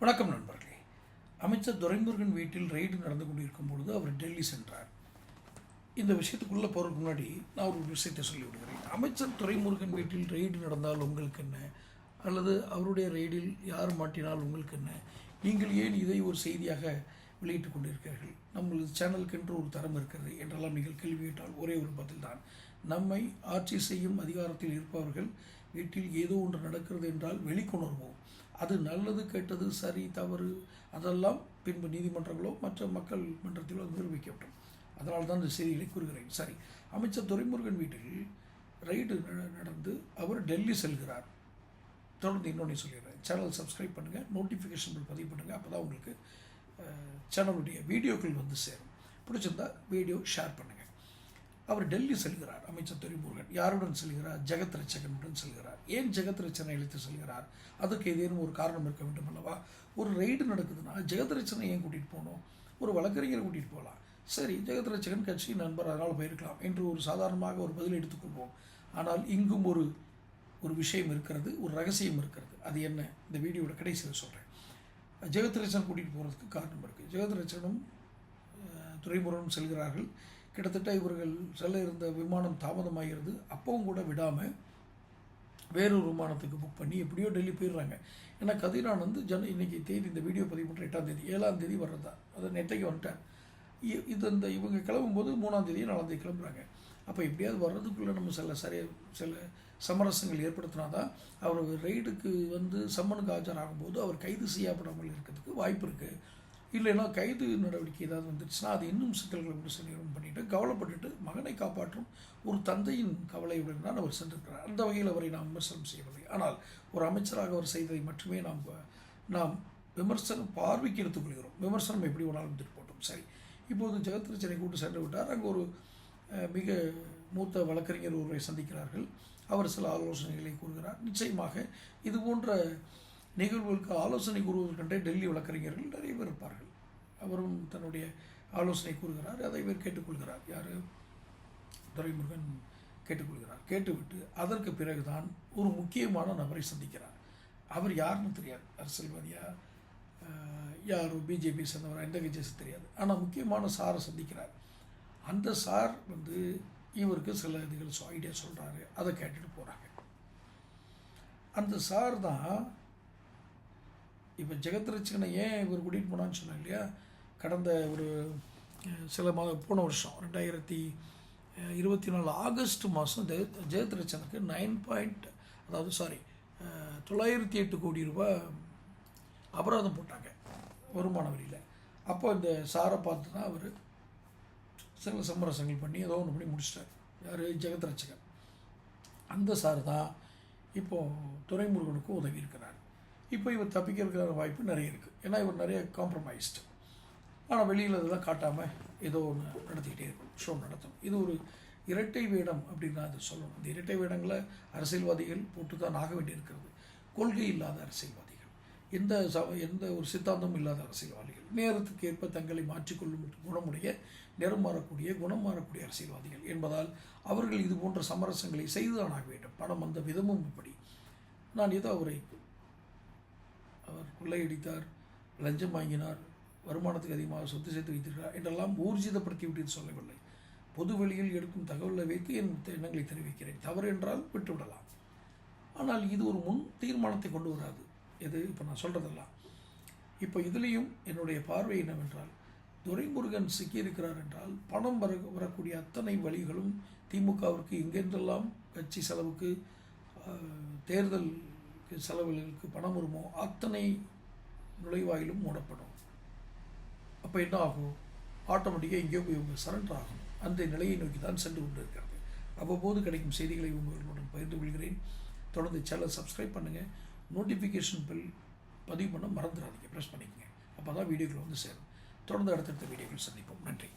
வணக்கம் நண்பர்களே. அமைச்சர் துரைமுருகன் வீட்டில் ரெய்டு நடந்து கொண்டிருக்கும் பொழுது அவர் டெல்லி சென்றார். இந்த விஷயத்துக்குள்ளே போகிறதுக்கு முன்னாடி நான் ஒரு விஷயத்தை சொல்லிவிடுகிறேன். அமைச்சர் துரைமுருகன் வீட்டில் ரெய்டு நடந்தால் உங்களுக்கு என்ன? அல்லது அவருடைய ரெய்டில் யார் மாட்டினால் உங்களுக்கு என்ன? நீங்கள் ஏன் இதை ஒரு செய்தியாக வெளியிட்டுக் கொண்டிருக்கிறீர்கள்? நம்மளது சேனலுக்கென்று ஒரு தரம் இருக்கிறது என்றெல்லாம் நீங்கள் கேள்வி கேட்டால் ஒரே ஒரு பதில் தான். நம்மை ஆட்சி செய்யும் அதிகாரத்தில் இருப்பவர்கள் வீட்டில் ஏதோ ஒன்று நடக்கிறது என்றால் வெளிக்கொணர்வோம். அது நல்லது கெட்டது சரி தவறு அதெல்லாம் பின்பு நீதிமன்றங்களோ மற்ற மக்கள் மன்றத்திலோ நிரூபிக்கப்படும். அதனால் தான் இந்த செய்திகளை கூறுகிறேன். சரி அமைச்சர் துரைமுருகன் வீட்டில் ரைடு நடந்து அவர் டெல்லி செல்கிறார். தொடர்ந்து இன்னொன்று சொல்லிடுறேன். சேனல் சப்ஸ்கிரைப் பண்ணுங்கள் நோட்டிஃபிகேஷன் பில் பதிவு பண்ணுங்கள் அப்போ தான் உங்களுக்கு சேனலுடைய வீடியோக்கள் வந்து சேரும். பிடிச்சிருந்தா வீடியோ ஷேர் பண்ணுங்கள் அவர் டெல்லி செல்கிறார் அமைச்சர் துரைமுருகன். யாருடன் செல்கிறார்? ஜெகத் ரச்சகனுடன் செல்கிறார். ஏன் ஜெகத் ரச்சனை அழைத்து செல்கிறார்? அதுக்கு ஏதேனும் ஒரு காரணம் இருக்க வேண்டும் அல்லவா? ஒரு ரெய்டு நடக்குதுன்னா ஜெகத் ரச்சனை ஏன் கூட்டிகிட்டு போகணும்? ஒரு வழக்கறிஞரை கூட்டிகிட்டு போகலாம். சரி ஜெகத் ரச்சகன் கட்சி நண்பர் அதனால் போயிருக்கலாம் என்று ஒரு சாதாரணமாக ஒரு பதில் எடுத்துக்கொள்வோம் ஆனால் இங்கும் ஒரு ஒரு விஷயம் இருக்கிறது ஒரு ரகசியம் இருக்கிறது. அது என்ன? இந்த வீடியோட கடைசியில் சொல்கிறேன் ஜெகத் ரச்சன் கூட்டிகிட்டு போகிறதுக்கு காரணம் இருக்குது ஜெகத் ரச்சனும் துரைமுருகனும் செல்கிறார்கள். கிட்டத்தட்ட இவர்கள் செல்ல இருந்த விமானம் தாமதமாகிறது. அப்பவும் கூட விடாமல் வேறொரு விமானத்துக்கு புக் பண்ணி எப்படியோ டெல்லி போயிடுறாங்க. ஏன்னா கதிரானந்த் ஜன இன்னைக்கு தேதி இந்த வீடியோ பதிவு பண்ணுற எட்டாம் தேதி ஏழாம் தேதி வர்றதா? அதை நெட்டைக்கு வந்துட்டேன் இ- இது இந்த இவங்க கிளம்பும்போது மூணாம் தேதியும் நாலாம் தேதி கிளம்புறாங்க. அப்போ எப்படியாவது வர்றதுக்குள்ளே நம்ம சில சரிய சில சமரசங்கள் ஏற்படுத்தினா தான் அவர் ரெய்டுக்கு வந்து சம்மனுக்கு ஆஜராகும்போது அவர் கைது செய்யப்படாமல் இருக்கிறதுக்கு வாய்ப்பு இருக்குது இல்லைன்னா கைது நடவடிக்கை ஏதாவது வந்துச்சுன்னா அது இன்னும் சிக்கல்களை கொண்டு செல்லும் பண்ணிட்டு கவலைப்பட்டுட்டு மகனை காப்பாற்றும் ஒரு தந்தையின் கவலையுடன் தான் அவர் சென்றிருக்கிறார். அந்த வகையில் அவரை நாம் விமர்சனம் செய்யவில்லை. ஆனால் ஒரு அமைச்சராக அவர் செய்ததை மட்டுமே நாம் நாம் விமர்சனம் பார்வைக்கு எடுத்துக்கொள்கிறோம். விமர்சனம் எப்படி வேணாலும் வந்துட்டு போட்டோம் சரி. இப்போது ஜெகத்ரட்சனை கூட்டு சென்று விட்டார். அங்கே ஒரு மிக மூத்த வழக்கறிஞர் ஒருவரை சந்திக்கிறார்கள். அவர் சில ஆலோசனைகளை கூறுகிறார். நிச்சயமாக இது போன்ற நிகழ்வுகளுக்கு ஆலோசனை கூறுவதற்கென்றே டெல்லி வழக்கறிஞர்கள் நிறைய பேர் இருப்பார்கள். அவரும் தன்னுடைய ஆலோசனை கூறுகிறார் அதை இவர் கேட்டுக்கொள்கிறார். யார்? துரைமுருகன் கேட்டுக்கொள்கிறார். கேட்டுவிட்டு அதற்கு பிறகுதான் ஒரு முக்கியமான நபரை சந்திக்கிறார். அவர் யாருன்னு தெரியாது. அரசியல்வாதியா? யாரோ? பிஜேபி சேர்ந்தவர்? எந்த கட்சியை தெரியாது. ஆனால் முக்கியமான சாரை சந்திக்கிறார். அந்த சார் வந்து இவருக்கு சில இதுகள் ஐடியா சொல்கிறாரு அதை கேட்டுட்டு போகிறாங்க அந்த சார் தான் இப்போ ஜெகத்ரட்சகனை ஏன் இவர் கூட்டிகிட்டு போனான்னு சொன்னேன் இல்லையா? கடந்த ஒரு சில மாத போன வருஷம் ரெண்டாயிரத்தி இருபத்தி நாலு ஆகஸ்ட் மாதம் ஜெகத் ஜெயத்ரட்சனுக்கு நைன் பாயிண்ட் அதாவது சாரி தொள்ளாயிரத்தி எட்டு கோடி ரூபாய் அபராதம் போட்டாங்க வருமான வரியில். அப்போ இந்த சாரை பார்த்து தான் அவர் சில சமரசங்கள் பண்ணி ஏதோ ஒன்று பண்ணி முடிச்சிட்டார். யார்? ஜெகத்ரட்சகன். அந்த சார் தான் இப்போது துறைமுருகனுக்கும் உதவி இருக்கிறார். இப்போ இவர் தப்பிக்கிறதுக்கான வாய்ப்பு நிறைய இருக்குது ஏன்னா இவர் நிறைய காம்ப்ரமைஸ்டு ஆனால் வெளியில் இதெல்லாம் காட்டாமல் ஏதோ ஒன்று நடத்திக்கிட்டே இருக்கும் ஷோ நடத்தணும். இது ஒரு இரட்டை வேடம் அப்படின்னு நான் அதை சொல்லணும். இந்த இரட்டை வேடங்களை அரசியல்வாதிகள் போட்டு தான் ஆக வேண்டியிருக்கிறது. கொள்கை இல்லாத அரசியல்வாதிகள். எந்த ச எந்த ஒரு சித்தாந்தமும் இல்லாத அரசியல்வாதிகள். நேரத்துக்கு ஏற்ப தங்களை மாற்றிக்கொள்ளும் குணமுடைய நிறம் மாறக்கூடிய குணம் மாறக்கூடிய அரசியல்வாதிகள் என்பதால் அவர்கள் இது போன்ற சமரசங்களை செய்துதான் ஆக வேண்டும். பணம் வந்த விதமும் இப்படி. நான் ஏதோ அவரை அவர் கொள்ளையடித்தார் லஞ்சம் வாங்கினார் வருமானத்துக்கு அதிகமாக சொத்து சேர்த்து வைத்திருக்கிறார் என்றெல்லாம் ஊர்ஜிதப்படுத்தி விட்டு சொல்லவில்லை. பொது வெளியில் எடுக்கும் தகவலை வைத்து என் எண்ணங்களை தெரிவிக்கிறேன். தவறு என்றால் விட்டுவிடலாம். ஆனால் இது ஒரு முன் தீர்மானத்தை கொண்டு வராது. எது? இப்போ நான் சொல்கிறதெல்லாம் இப்போ இதுலேயும் என்னுடைய பார்வை என்னவென்றால் துரைமுருகன் சிக்கியிருக்கிறார் என்றால் பணம் வர வரக்கூடிய அத்தனை வழிகளும் திமுகவிற்கு எங்கென்றெல்லாம் கட்சி செலவுக்கு தேர்தல் செலவுகளுக்கு பணம் வருமோ அத்தனை நுழைவாயிலும் மூடப்படும். அப்போ என்ன ஆகும்? ஆட்டோமேட்டிக்காக எங்கேயோ போய் இவங்க சரண்டர் ஆகும் அந்த நிலையை நோக்கி தான் சென்று கொண்டு இருக்கிறது அவ்வப்போது கிடைக்கும் செய்திகளை உங்களுடன் பகிர்ந்து கொள்கிறேன். தொடர்ந்து சேனல் சப்ஸ்கிரைப் பண்ணுங்கள் நோட்டிஃபிகேஷன் பில் பதிவு பண்ண மறந்துடாதீங்க. ப்ரெஸ் பண்ணிக்கங்க. அப்போ தான் வீடியோக்கள் வந்து சேரும். தொடர்ந்து அடுத்தடுத்த வீடியோக்கள் சந்திப்போம். நன்றி.